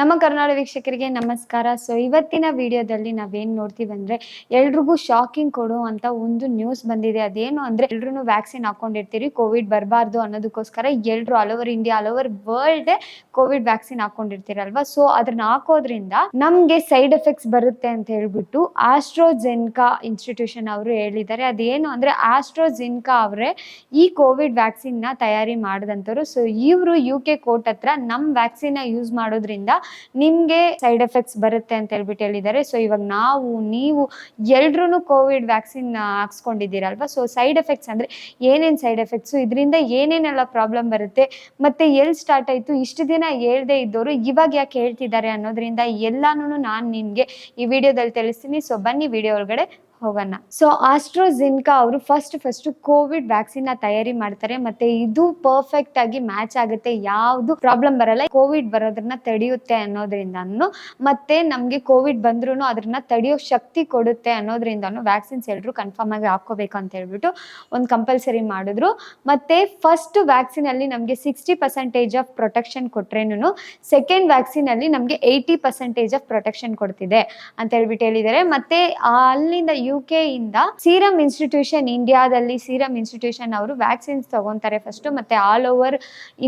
ನಮ್ಮ ಕರ್ನಾಟಕ ವೀಕ್ಷಕರಿಗೆ ನಮಸ್ಕಾರ. ಸೊ ಇವತ್ತಿನ ವಿಡಿಯೋದಲ್ಲಿ ನಾವೇನ್ ನೋಡ್ತೀವಿ ಅಂದ್ರೆ ಎಲ್ರಿಗೂ ಶಾಕಿಂಗ್ ಕೊಡುವಂತ ಒಂದು ನ್ಯೂಸ್ ಬಂದಿದೆ. ಅದೇನು ಅಂದ್ರೆ ಎಲ್ರು ವ್ಯಾಕ್ಸಿನ್ ಹಾಕೊಂಡಿರ್ತೀರಿ ಕೋವಿಡ್ ಬರಬಾರ್ದು ಅನ್ನೋದಕ್ಕೋಸ್ಕರ ಎಲ್ರು all over India all over world COVID vaccine ಹಾಕೊಂಡಿರ್ತೀರಲ್ವಾ? So ಅದನ್ನ ಹಾಕೋದ್ರಿಂದ ನಮ್ಗೆ ಸೈಡ್ ಎಫೆಕ್ಟ್ಸ್ ಬರುತ್ತೆ ಅಂತ ಹೇಳ್ಬಿಟ್ಟು ಆಸ್ಟ್ರೋಜೆನ್ಕಾ ಇನ್ಸ್ಟಿಟ್ಯೂಷನ್ ಅವರು ಹೇಳಿದ್ದಾರೆ. ಅದೇನು ಅಂದ್ರೆ ಆಸ್ಟ್ರೋಜೆನ್ಕಾ ಅವರೇ ಈ ಕೋವಿಡ್ ವ್ಯಾಕ್ಸಿನ್ನ ತಯಾರಿ ಮಾಡಿದಂತವ್ರು. ಸೊ ಇವರು ಯು ಕೆ ಕೋರ್ಟ್ ಹತ್ರ ನಮ್ ವ್ಯಾಕ್ಸಿನ್ ಯೂಸ್ ಮಾಡೋದ್ರಿಂದ ನಿಮ್ಗೆ ಸೈಡ್ ಎಫೆಕ್ಟ್ಸ್ ಬರುತ್ತೆ ಅಂತ ಹೇಳ್ಬಿಟ್ಟು ಹೇಳಿದ್ದಾರೆ. ಸೊ ಇವಾಗ ನಾವು, ನೀವು ಎಲ್ರು ಕೋವಿಡ್ ವ್ಯಾಕ್ಸಿನ್ ಹಾಕ್ಸ್ಕೊಂಡಿದ್ದೀರಲ್ವಾ? ಸೊ ಸೈಡ್ ಎಫೆಕ್ಟ್ಸ್ ಅಂದ್ರೆ ಏನೇನ್ ಸೈಡ್ ಎಫೆಕ್ಟ್ಸ್ ಇದರಿಂದ ಏನೇನೆಲ್ಲ ಪ್ರಾಬ್ಲಮ್ ಬರುತ್ತೆ? ಮತ್ತೆ ಎಲ್ಲಿ ಸ್ಟಾರ್ಟ್ ಆಯ್ತು? ಇಷ್ಟು ದಿನ ಹೇಳ್ದೆ ಇದ್ದವರು ಇವಾಗ ಯಾಕೆ ಹೇಳ್ತಿದ್ದಾರೆ ಅನ್ನೋದ್ರಿಂದ ಎಲ್ಲಾನು ನಾನು ನಿಮ್ಗೆ ಈ ವಿಡಿಯೋದಲ್ಲಿ ತಿಳಿಸ್ತೀನಿ. ಸೊ ಬನ್ನಿ ವಿಡಿಯೋ ಒಳಗಡೆ ಹೋಗೋಣ. ಸೊ ಆಸ್ಟ್ರೋಜಿನ್ಕಾ ಅವರು ಫಸ್ಟ್ ಫಸ್ಟ್ ಕೋವಿಡ್ ವ್ಯಾಕ್ಸಿನ್ನ ತಯಾರಿ ಮಾಡ್ತಾರೆ. ಮತ್ತೆ ಇದು ಪರ್ಫೆಕ್ಟ್ ಆಗಿ ಮ್ಯಾಚ್ ಆಗುತ್ತೆ. ಯಾವ್ದು ಪ್ರಾಬ್ಲಮ್ ಬರಲ್ಲ. ಕೋವಿಡ್ ಬರೋದ್ರನ್ನ ತಡೆಯುತ್ತೆ ಅನ್ನೋದ್ರಿಂದನು, ಮತ್ತೆ ನಮ್ಗೆ ಕೋವಿಡ್ ಬಂದ್ರು ಅದ್ರನ್ನ ತಡೆಯೋ ಶಕ್ತಿ ಕೊಡುತ್ತೆ ಅನ್ನೋದ್ರಿಂದನು ವ್ಯಾಕ್ಸಿನ್ಸ್ ಎಲ್ರು ಕನ್ಫರ್ಮ್ ಆಗಿ ಹಾಕೋಬೇಕು ಅಂತ ಹೇಳ್ಬಿಟ್ಟು ಒಂದು ಕಂಪಲ್ಸರಿ ಮಾಡಿದ್ರು. ಮತ್ತೆ ಫಸ್ಟ್ ವ್ಯಾಕ್ಸಿನ್ ಅಲ್ಲಿ ನಮ್ಗೆ ಸಿಕ್ಸ್ಟಿ ಪರ್ಸೆಂಟೇಜ್ ಆಫ್ ಪ್ರೊಟೆಕ್ಷನ್ ಕೊಟ್ರೇನು ಸೆಕೆಂಡ್ ವ್ಯಾಕ್ಸಿನ್ ಅಲ್ಲಿ ನಮ್ಗೆ ಏಯ್ಟಿ ಪರ್ಸೆಂಟೇಜ್ ಆಫ್ ಪ್ರೊಟೆಕ್ಷನ್ ಕೊಡ್ತಿದೆ ಅಂತ ಹೇಳ್ಬಿಟ್ಟು ಹೇಳಿದ್ದಾರೆ. ಮತ್ತೆ ಅಲ್ಲಿಂದ ಯು ಕೆ ಇಂದ ಸೀರಮ್ ಇನ್ಸ್ಟಿಟ್ಯೂಷನ್ ಇಂಡಿಯಾದಲ್ಲಿ ಸೀರಮ್ ಇನ್ಸ್ಟಿಟ್ಯೂಷನ್ ಅವರು ವ್ಯಾಕ್ಸಿನ್ಸ್ ತಗೊಂತಾರೆ ಫಸ್ಟ್ ಮತ್ತೆ ಆಲ್ ಓವರ್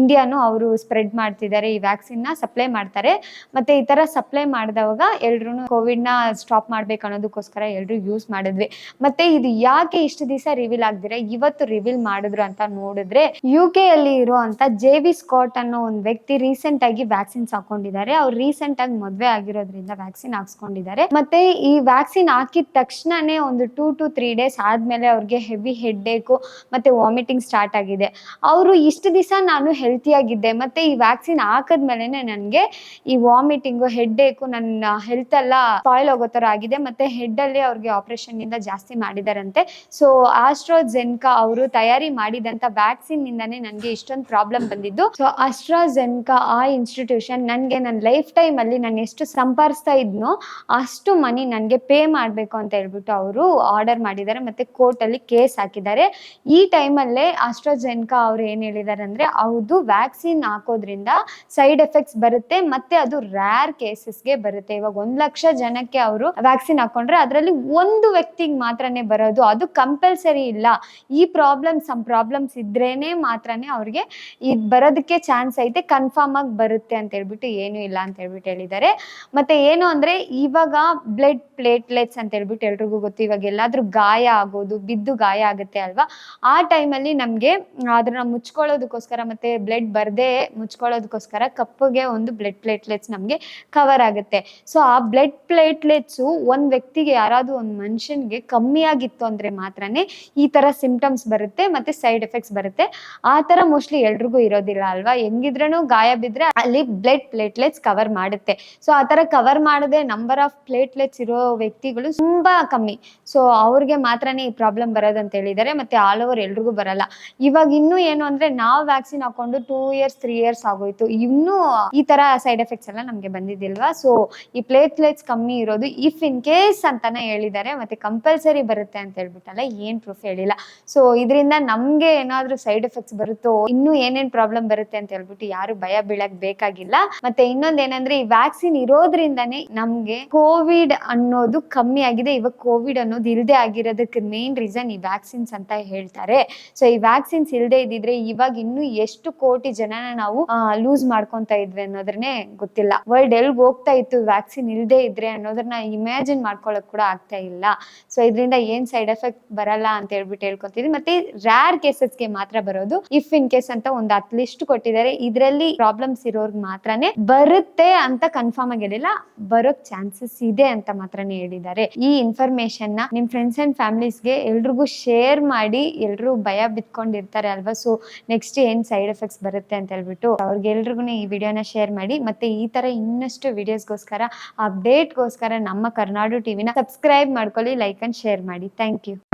ಇಂಡಿಯಾನು ಅವರು ಸ್ಪ್ರೆಡ್ ಮಾಡ್ತಿದ್ದಾರೆ ಈ ವ್ಯಾಕ್ಸಿನ್ನ ಸಪ್ಲೈ ಮಾಡ್ತಾರೆ. ಮತ್ತೆ ಈ ತರ ಸಪ್ಲೈ ಮಾಡಿದವಾಗ ಎಲ್ರು ಕೋವಿಡ್ನ ಸ್ಟಾಪ್ ಮಾಡ್ಬೇಕು ಅನ್ನೋದಕ್ಕೋಸ್ಕರ ಎಲ್ರು ಯೂಸ್ ಮಾಡಿದ್ವಿ. ಮತ್ತೆ ಇದು ಯಾಕೆ ಇಷ್ಟು ದಿವಸ ರಿವೀಲ್ ಆಗ್ದಿರ ಇವತ್ತು ರಿವೀಲ್ ಮಾಡಿದ್ರು ಅಂತ ನೋಡಿದ್ರೆ ಯು ಕೆ ಅಲ್ಲಿ ಇರುವಂತ ಜೆ ವಿ ಸ್ಕಾಟ್ ಅನ್ನೋ ಒಂದು ವ್ಯಕ್ತಿ ರೀಸೆಂಟ್ ಆಗಿ ವ್ಯಾಕ್ಸಿನ್ಸ್ ಹಾಕೊಂಡಿದ್ದಾರೆ. ಅವ್ರು ರೀಸೆಂಟ್ ಆಗಿ ಮದ್ವೆ ಆಗಿರೋದ್ರಿಂದ ವ್ಯಾಕ್ಸಿನ್ ಹಾಕ್ಸ್ಕೊಂಡಿದ್ದಾರೆ. ಮತ್ತೆ ಈ ವ್ಯಾಕ್ಸಿನ್ ಹಾಕಿದ ತಕ್ಷಣನೇ ಒಂದು ಟೂ ಟು ತ್ರೀ ಡೇಸ್ ಆದ್ಮೇಲೆ ಅವ್ರಿಗೆ ಹೆವಿ ಹೆಡ್ಡೇಕು ಮತ್ತೆ ವಾಮಿಟಿಂಗ್ ಸ್ಟಾರ್ಟ್ ಆಗಿದೆ. ಅವರು ಇಷ್ಟು ದಿವಸ ನಾನು ಹೆಲ್ತಿಯಾಗಿದ್ದೆ ಮತ್ತೆ ಈ ವ್ಯಾಕ್ಸಿನ್ ಹಾಕದ್ಮೇಲೆ ನನಗೆ ಈ ವಾಮಿಟಿಂಗು ಹೆಡ್ಡೇಕು ನನ್ನ ಹೆಲ್ತ್ ಎಲ್ಲ ಸ್ಪಾಯ್ಲ್ ಹೋಗೋ ಥರ ಆಗಿದೆ, ಮತ್ತೆ ಹೆಡ್ ಅಲ್ಲಿ ಅವ್ರಿಗೆ ಆಪರೇಷನ್ ಇಂದ ಜಾಸ್ತಿ ಮಾಡಿದಾರಂತೆ. ಸೊ ಆಸ್ಟ್ರೋಜೆನ್ಕಾ ಅವರು ತಯಾರಿ ಮಾಡಿದಂತ ವ್ಯಾಕ್ಸಿನ್ ಇಂದಾನೆ ನನಗೆ ಇಷ್ಟೊಂದು ಪ್ರಾಬ್ಲಮ್ ಬಂದಿದ್ದು. ಸೊ ಅಸ್ಟ್ರಾಜೆನ್ಕಾ ಆ ಇನ್ಸ್ಟಿಟ್ಯೂಷನ್ ನನಗೆ ನನ್ನ ಲೈಫ್ ಟೈಮ್ ಅಲ್ಲಿ ನಾನು ಎಷ್ಟು ಸಂಪಾದಿಸ್ತಾ ಇದ್ನೋ ಅಷ್ಟು ಮನಿ ನನಗೆ ಪೇ ಮಾಡಬೇಕು ಅಂತ ಹೇಳ್ಬಿಟ್ಟು ಅವರು ಆರ್ಡರ್ ಮಾಡಿದ್ದಾರೆ ಮತ್ತೆ ಕೋರ್ಟ್ ಅಲ್ಲಿ ಕೇಸ್ ಹಾಕಿದ್ದಾರೆ. ಈ ಟೈಮಲ್ಲೇ ಆಸ್ಟ್ರಾಜೆನ್ಕಾ ಅವ್ರು ಏನ್ ಹೇಳಿದ್ದಾರೆ ಅಂದ್ರೆ ಹೌದು ವ್ಯಾಕ್ಸಿನ್ ಹಾಕೋದ್ರಿಂದ ಸೈಡ್ ಎಫೆಕ್ಟ್ಸ್ ಬರುತ್ತೆ ಮತ್ತೆ ಅದು ರ್ಯಾರ್ ಕೇಸಸ್ಗೆ ಬರುತ್ತೆ. ಇವಾಗ ಒಂದ್ ಲಕ್ಷ ಜನಕ್ಕೆ ಅವರು ವ್ಯಾಕ್ಸಿನ್ ಹಾಕೊಂಡ್ರೆ ಅದರಲ್ಲಿ ಒಂದು ವ್ಯಕ್ತಿಗೆ ಮಾತ್ರನೇ ಬರೋದು. ಅದು ಕಂಪಲ್ಸರಿ ಇಲ್ಲ. ಈ ಪ್ರಾಬ್ಲಮ್ ಸಮ್ ಪ್ರಾಬ್ಲಮ್ಸ್ ಇದ್ರೇನೆ ಮಾತ್ರನೇ ಅವ್ರಿಗೆ ಇದು ಬರೋದಕ್ಕೆ ಚಾನ್ಸ್ ಐತೆ ಕನ್ಫರ್ಮ್ ಆಗಿ ಬರುತ್ತೆ ಅಂತ ಹೇಳ್ಬಿಟ್ಟು ಏನು ಇಲ್ಲ ಅಂತ ಹೇಳ್ಬಿಟ್ಟು ಹೇಳಿದ್ದಾರೆ. ಮತ್ತೆ ಏನು ಅಂದ್ರೆ ಇವಾಗ ಬ್ಲಡ್ ಪ್ಲೇಟ್ಲೆಟ್ಸ್ ಅಂತ ಹೇಳ್ಬಿಟ್ಟು ಎಲ್ರಿಗೂ ಇವಾಗ ಎಲ್ಲಾದ್ರೂ ಗಾಯ ಆಗೋದು, ಬಿದ್ದು ಗಾಯ ಆಗುತ್ತೆ ಅಲ್ವಾ? ಆ ಟೈಮಲ್ಲಿ ನಮ್ಗೆ ಅದನ್ನ ಮುಚ್ಕೊಳ್ಳೋದಕ್ಕೋಸ್ಕರ ಮತ್ತೆ ಬ್ಲಡ್ ಬರದೆ ಮುಚ್ಕೊಳ್ಳೋದಕ್ಕೋಸ್ಕರ ಕಪ್ಪಗೆ ಒಂದು ಬ್ಲಡ್ ಪ್ಲೇಟ್ಲೆಟ್ಸ್ ನಮ್ಗೆ ಕವರ್ ಆಗುತ್ತೆ. ಸೊ ಆ ಬ್ಲಡ್ ಪ್ಲೇಟ್ಲೆಟ್ಸು ಒಂದ್ ವ್ಯಕ್ತಿಗೆ ಯಾರಾದ್ರೂ ಒಂದು ಮನುಷ್ಯನ್ಗೆ ಕಮ್ಮಿ ಆಗಿತ್ತು ಅಂದ್ರೆ ಮಾತ್ರನೇ ಈ ತರ ಸಿಂಪ್ಟಮ್ಸ್ ಬರುತ್ತೆ ಮತ್ತೆ ಸೈಡ್ ಎಫೆಕ್ಟ್ಸ್ ಬರುತ್ತೆ. ಆ ತರ ಮೋಸ್ಟ್ಲಿ ಎಲ್ರಿಗೂ ಇರೋದಿಲ್ಲ ಅಲ್ವಾ? ಹೆಂಗಿದ್ರೂ ಗಾಯ ಬಿದ್ರೆ ಅಲ್ಲಿ ಬ್ಲಡ್ ಪ್ಲೇಟ್ಲೆಟ್ಸ್ ಕವರ್ ಮಾಡುತ್ತೆ. ಸೊ ಆ ತರ ಕವರ್ ಮಾಡದೆ ನಂಬರ್ ಆಫ್ ಪ್ಲೇಟ್ಲೆಟ್ಸ್ ಇರೋ ವ್ಯಕ್ತಿಗಳು ತುಂಬಾ ಕಮ್ಮಿ. ಸೊ ಅವ್ರಿಗೆ ಮಾತ್ರನೇ ಈ ಪ್ರಾಬ್ಲಮ್ ಬರೋದಂತ ಹೇಳಿದ್ದಾರೆ ಮತ್ತೆ ಆಲ್ ಓವರ್ ಎಲ್ರಿಗೂ ಬರಲ್ಲ. ಇವಾಗ ಇನ್ನೂ ಏನು ಅಂದ್ರೆ ನಾವು ವ್ಯಾಕ್ಸಿನ್ ಹಾಕೊಂಡು ಟೂ ಇಯರ್ಸ್ ತ್ರೀ ಇಯರ್ಸ್ ಆಗೋಯ್ತು. ಇನ್ನೂ ಈ ತರ ಸೈಡ್ ಎಫೆಕ್ಟ್ಸ್ ಎಲ್ಲ ನಮ್ಗೆ ಬಂದಿದ್ದಿಲ್ವಾ? ಸೊ ಈ ಪ್ಲೇಟ್ಲೆಟ್ಸ್ ಕಮ್ಮಿ ಇರೋದು ಇಫ್ ಇನ್ ಕೇಸ್ ಅಂತಾನೆ ಹೇಳಿದ್ದಾರೆ. ಮತ್ತೆ ಕಂಪಲ್ಸರಿ ಬರುತ್ತೆ ಅಂತ ಹೇಳ್ಬಿಟ್ಟಲ್ಲ, ಏನ್ ಪ್ರೂಫ್ ಹೇಳಿಲ್ಲ. ಸೊ ಇದರಿಂದ ನಮ್ಗೆ ಏನಾದ್ರೂ ಸೈಡ್ ಎಫೆಕ್ಟ್ಸ್ ಬರುತ್ತೋ, ಇನ್ನೂ ಏನೇನ್ ಪ್ರಾಬ್ಲಮ್ ಬರುತ್ತೆ ಅಂತ ಹೇಳ್ಬಿಟ್ಟು ಯಾರು ಭಯ ಬೀಳಕ್ ಬೇಕಾಗಿಲ್ಲ. ಮತ್ತೆ ಇನ್ನೊಂದ್ ಏನಂದ್ರೆ ಈ ವ್ಯಾಕ್ಸಿನ್ ಇರೋದ್ರಿಂದಾನೇ ನಮ್ಗೆ ಕೋವಿಡ್ ಅನ್ನೋದು ಕಮ್ಮಿ ಆಗಿದೆ. ಇವಾಗ ಕೋವಿಡ್ ಅನ್ನೋದು ಇಲ್ಲದೆ ಆಗಿರೋದಕ್ಕೆ ಮೇನ್ ರೀಸನ್ ಈ ವ್ಯಾಕ್ಸಿನ್ಸ್ ಅಂತ ಹೇಳ್ತಾರೆ. ಸೊ ಈ ವ್ಯಾಕ್ಸಿನ್ಸ್ ಇಲ್ಲದೆ ಇದ್ದಿದ್ರೆ ಇವಾಗ ಇನ್ನು ಎಷ್ಟು ಕೋಟಿ ಜನನ ನಾವು ಲೂಸ್ ಮಾಡ್ಕೊಂತ ಇದ್ವಿ ಅನ್ನೋದ್ರನ್ನೇ ಗೊತ್ತಿಲ್ಲ. ವರ್ಲ್ಡ್ ಎಲ್ಲಿ ಹೋಗ್ತಾ ಇತ್ತು ವ್ಯಾಕ್ಸಿನ್ ಇಲ್ಲದೆ ಇದ್ರೆ ಅನ್ನೋದನ್ನ ಇಮ್ಯಾಜಿನ್ ಮಾಡ್ಕೊಳಕ್ ಕೂಡ ಆಗ್ತಾ ಇಲ್ಲ. ಸೊ ಇದರಿಂದ ಏನ್ ಸೈಡ್ ಎಫೆಕ್ಟ್ ಬರಲ್ಲ ಅಂತ ಹೇಳ್ಬಿಟ್ಟು ಹೇಳ್ಕೊತೀವಿ ಮತ್ತೆ ರ್ಯಾರ್ ಕೇಸಸ್ಗೆ ಮಾತ್ರ ಬರೋದು ಇಫ್ ಇನ್ ಕೇಸ್ ಅಂತ ಒಂದು ಹತ್ ಲಿಸ್ಟ್ ಕೊಟ್ಟಿದ್ದಾರೆ. ಇದರಲ್ಲಿ ಪ್ರಾಬ್ಲಮ್ಸ್ ಇರೋರ್ಗ್ ಮಾತ್ರನೇ ಬರುತ್ತೆ ಅಂತ ಕನ್ಫರ್ಮ್ ಆಗಿರಲಿಲ್ಲ. ಬರೋಕ್ ಚಾನ್ಸಸ್ ಇದೆ ಅಂತ ಮಾತ್ರನೇ ಹೇಳಿದ್ದಾರೆ. ಈ ಇನ್ಫಾರ್ಮೇಶನ್ ನ ನಿಮ್ ಫ್ರೆಂಡ್ಸ್ ಅಂಡ್ ಫ್ಯಾಮಿಲೀಸ್ಗೆ ಎಲ್ರಿಗೂ ಶೇರ್ ಮಾಡಿ ಎಲ್ಲರೂ ಭಯ ಬಿತ್ಕೊಂಡಿರ್ತಾರೆ ಅಲ್ವಾ? ಸೊ ನೆಕ್ಸ್ಟ್ ಏನ್ ಸೈಡ್ ಎಫೆಕ್ಟ್ಸ್ ಬರುತ್ತೆ ಅಂತ ಹೇಳ್ಬಿಟ್ಟು ಅವ್ರಿಗೆಲ್ರಿಗೂ ಈ ವಿಡಿಯೋನ ಶೇರ್ ಮಾಡಿ, ಮತ್ತೆ ಈ ತರ ಇನ್ನಷ್ಟು ವಿಡಿಯೋಸ್ಗೋಸ್ಕರ ಅಪ್ಡೇಟ್ಗೋಸ್ಕರ ನಮ್ಮ ಕರ್ನಾಡು ಟಿವಿನ ಸಬ್ಸ್ಕ್ರೈಬ್ ಮಾಡ್ಕೊಳ್ಳಿ ಲೈಕ್ ಅಂಡ್ ಶೇರ್ ಮಾಡಿ. Thank you